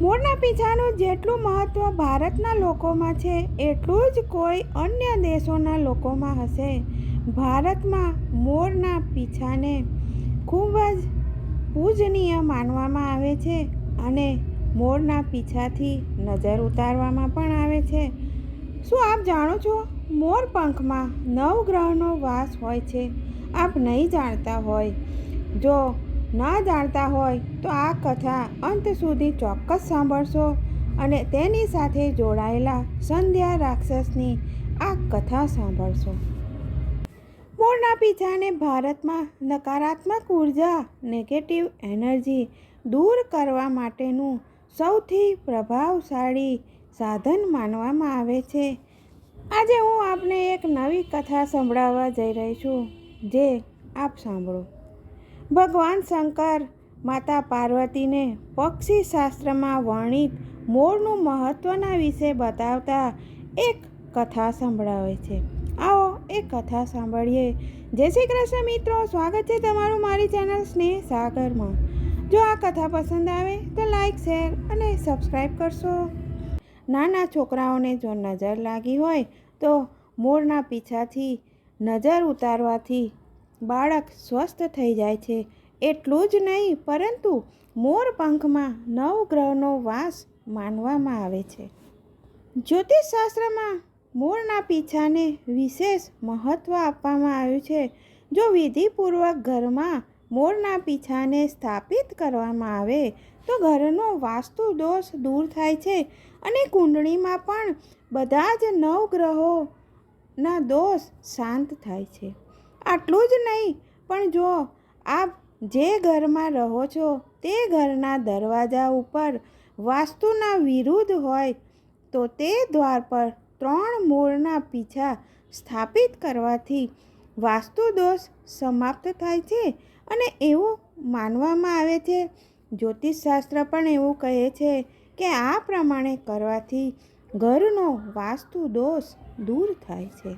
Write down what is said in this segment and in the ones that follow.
મોરના પીછાનું જેટલું મહત્ત્વ ભારતના લોકોમાં છે, એટલું જ કોઈ અન્ય દેશોના લોકોમાં હશે. ભારતમાં મોરના પીછાને ખૂબ જ પૂજનીય માનવામાં આવે છે અને મોરના પીછાથી નજર ઉતારવામાં પણ આવે છે. શું આપ જાણો છો? મોર પંખમાં નવ વાસ હોય છે. આપ નહીં જાણતા હોય. જો ના જાણતા હોય તો આ કથા અંત સુધી ચોક્કસ સાંભળશો અને તેની સાથે જોડાયેલા સંધ્યા રાક્ષસની આ કથા સાંભળશો. મોરના પીછાને ભારતમાં નકારાત્મક ઊર્જા નેગેટિવ એનર્જી દૂર કરવા માટેનું સૌથી પ્રભાવશાળી સાધન માનવામાં આવે છે. આજે હું આપને એક નવી કથા સંભળાવવા જઈ રહી છું, જે આપ સાંભળો. ભગવાન શંકર માતા પાર્વતીને પક્ષી શાસ્ત્રમાં વર્ણિત મોરનું મહત્ત્વના વિશે બતાવતા એક કથા સંભળાવે છે. આવો એ કથા સાંભળીએ. જય શ્રી કૃષ્ણ મિત્રો, સ્વાગત છે તમારું મારી ચેનલ સ્નેહ સાગરમાં. જો આ કથા પસંદ આવે તો લાઈક, શેર અને સબસ્ક્રાઈબ કરશો. નાના છોકરાઓને જો નજર લાગી હોય તો મોરના પીછાથી નજર ઉતારવાથી બાળક સ્વસ્થ થઈ જાય છે. એટલું જ નહીં, પરંતુ મોર પંખમાં નવ ગ્રહનો વાસ માનવામાં આવે છે. જ્યોતિષશાસ્ત્રમાં મોરના પીછાને વિશેષ મહત્ત્વ આપવામાં આવ્યું છે. જો વિધિપૂર્વક ઘરમાં મોરના પીછાને સ્થાપિત કરવામાં આવે, તો ઘરનો વાસ્તુ દોષ દૂર થાય છે અને કુંડળીમાં પણ બધા જ નવ ગ્રહોના દોષ શાંત થાય છે. આટલું જ નહીં. પણ જો આપ જે ઘરમાં રહો છો તે ઘરના દરવાજા ઉપર વાસ્તુના વિરુદ્ધ હોય, તો તે દ્વાર પર ત્રણ મોરના પીછા સ્થાપિત કરવાથી વાસ્તુ દોષ સમાપ્ત થાય છે અને એવું માનવામાં આવે છે. જ્યોતિષશાસ્ત્ર પણ એવું કહે છે કે આ પ્રમાણે કરવાથી ઘરનો વાસ્તુ દોષ દૂર થાય છે.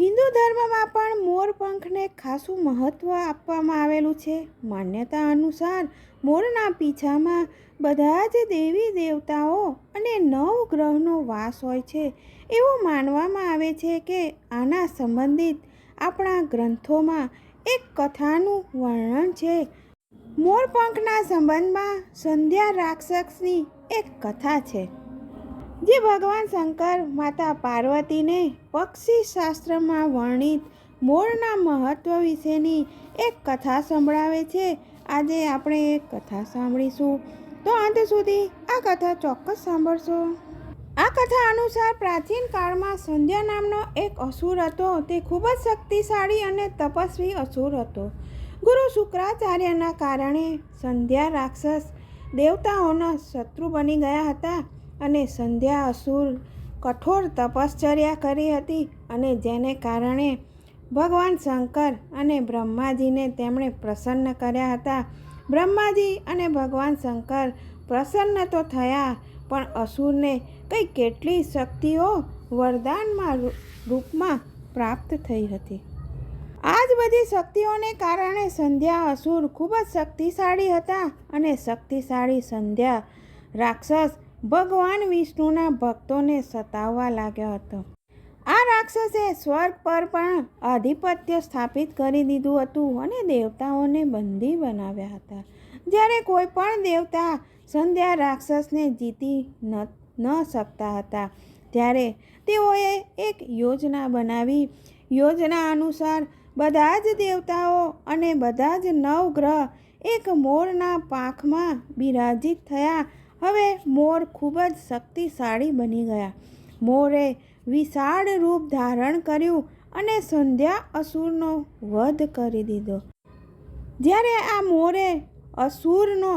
હિન્દુ ધર્મમાં પણ મોરપંખને ખાસું મહત્ત્વ આપવામાં આવેલું છે. માન્યતા અનુસાર, મોરના પીછામાં બધા જ દેવી દેવતાઓ અને નવ ગ્રહનો વાસ હોય છે. એવું માનવામાં આવે છે કે આના સંબંધિત આપણા ગ્રંથોમાં એક કથાનું વર્ણન છે. મોરપંખના સંબંધમાં સંધ્યા રાક્ષસની એક કથા છે. જે ભગવાન શંકર, માતા પાર્વતીને પક્ષી શાસ્ત્રમાં વર્ણિત મોરના મહત્ત્વ વિશેની એક કથા સંભળાવે છે. આજે આપણે એક કથા સાંભળીશું. તો અંત સુધી આ કથા ચોક્કસ સાંભળશો. આ કથા અનુસાર પ્રાચીન કાળમાં સંધ્યા નામનો એક અસુર હતો. તે ખૂબ જ શક્તિશાળી અને તપસ્વી અસુર હતો. ગુરુ શુક્રાચાર્યના કારણે સંધ્યા રાક્ષસ દેવતાઓના શત્રુ બની ગયા હતા. અને સંધ્યા અસુર કઠોર તપશ્ચર્યા કરી હતી અને જેને કારણે ભગવાન શંકર અને બ્રહ્માજીને તેમણે પ્રસન્ન કર્યા હતા. બ્રહ્માજી અને ભગવાન શંકર પ્રસન્ન તો થયા, પણ અસુરને કંઈ કેટલી શક્તિઓ વરદાનમાં રૂપમાં પ્રાપ્ત થઈ હતી. આ જ બધી શક્તિઓને કારણે સંધ્યા અસુર ખૂબ જ શક્તિશાળી હતા અને શક્તિશાળી સંધ્યા રાક્ષસ ભગવાન વિષ્ણુના ભક્તોને સતાવવા લાગ્યો હતો. આ રાક્ષસે સ્વર્ગ પર પણ આધિપત્ય સ્થાપિત કરી દીધું હતું અને દેવતાઓને બંદી બનાવ્યા હતા. જ્યારે કોઈ પણ દેવતા સંધ્યા રાક્ષસને જીતી ન ન શકતા હતા, ત્યારે તેઓએ એક યોજના બનાવી. યોજના અનુસાર બધા જ દેવતાઓ અને બધા જ નવ ગ્રહ એક મોરના પાંખમાં બિરાજિત થયા હવે મોર ખૂબ જ શક્તિશાળી બની ગયા. મોરે વિશાળ રૂપ ધારણ કર્યું અને સંધ્યા અસુરનો વધ કરી દીધો. જ્યારે આ મોરે અસુરનો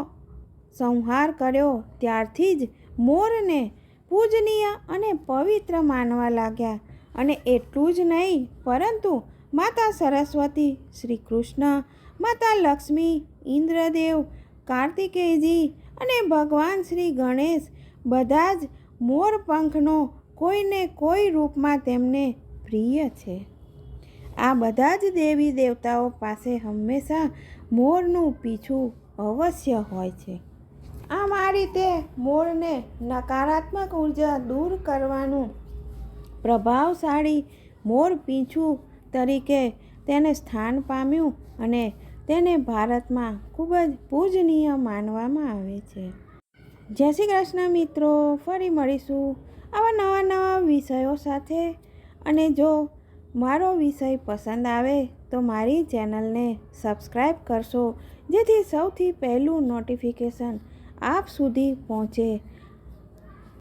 સંહાર કર્યો, ત્યારથી જ મોરને પૂજનીય અને પવિત્ર માનવા લાગ્યા. અને એટલું જ નહીં, પરંતુ માતા સરસ્વતી શ્રી કૃષ્ણ, માતા લક્ષ્મી, ઇન્દ્રદેવ, કાર્તિકેયજી અને ભગવાન શ્રી ગણેશ બધા જ મોરપંખનો કોઈને કોઈ રૂપમાં તેમને પ્રિય છે. આ બધા જ દેવી દેવતાઓ પાસે હંમેશા મોરનું પીછું અવશ્ય હોય છે. આમ આ રીતે મોરને નકારાત્મક ઊર્જા દૂર કરવાનું પ્રભાવશાળી મોર પીંછું તરીકે તેને સ્થાન પામ્યું અને તેને ભારતમાં ખૂબ જ પૂજનીય માનવામાં આવે છે. જય શ્રી કૃષ્ણ મિત્રો, ફરી મળીશું આવા નવા નવા વિષયો સાથે. અને જો મારો વિષય પસંદ આવે તો મારી ચેનલને સબસ્ક્રાઈબ કરશો, જેથી સૌથી પહેલું નોટિફિકેશન આપ સુધી પહોંચે.